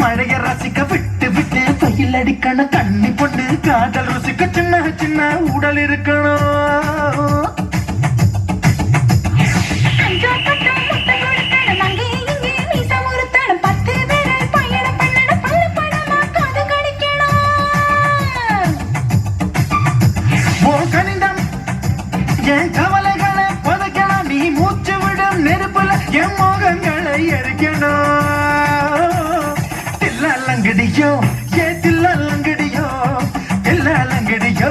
மழைய ரசிக்க விட்டு விட்டு பயில் அடிக்கணும் தண்ணி பொண்ணு காதல் ருசிக்க சின்ன சின்ன உடல் இருக்கணும். என் கவலைகளை புதைக்கணும் நீ மூச்சு விடும் நெருப்புல என் மோகங்களை எரிக்கணும். தில்லாலங்கடியோ அலங்கடியோ எல்லா அலங்கடியோ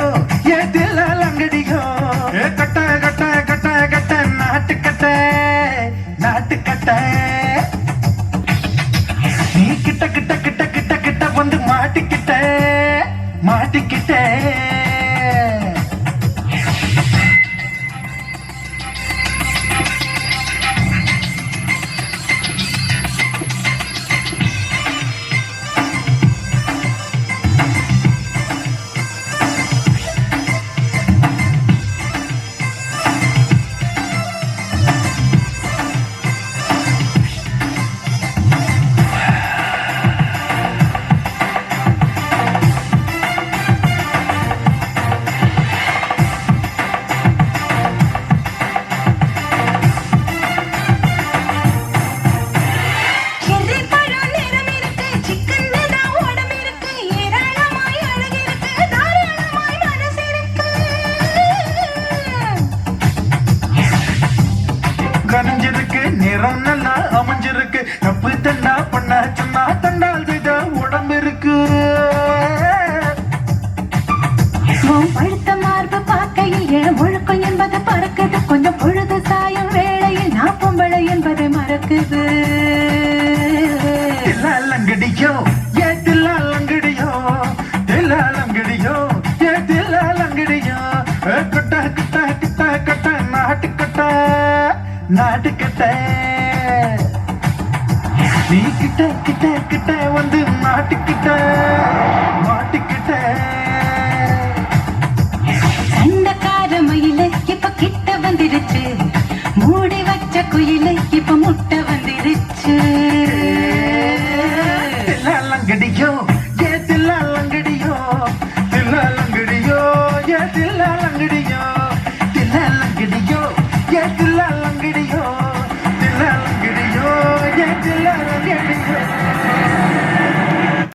தப்பு தண்டா பண்ண சொன்னா தண்டால் செய்த உடம்பு இருக்கு. பழுத்த மார்பு பார்க்கையில் என் முழுக்கம் என்பது பறக்குது. கொஞ்சம் பொழுது சாயும் வேளையில் நான் பொம்பளை என்பது மறக்குது. தில்லாலங்கடியோ ஏ தில்லாலங்கடியோ தில்லாலங்கடியோ ஏ தில்லாலங்கடியோ கட்ட கட்ட கட்ட கட்ட நாட்டு கட்ட நாட்டு கட்ட. நீ கிட்ட கிட்ட கிட்ட வந்து மாட்டிக்கிட்ட மாட்டிக்கிட்ட. சண்டைக்கார மயில இப்ப கிட்ட வந்துருச்சு. மூடி வச்ச குயில்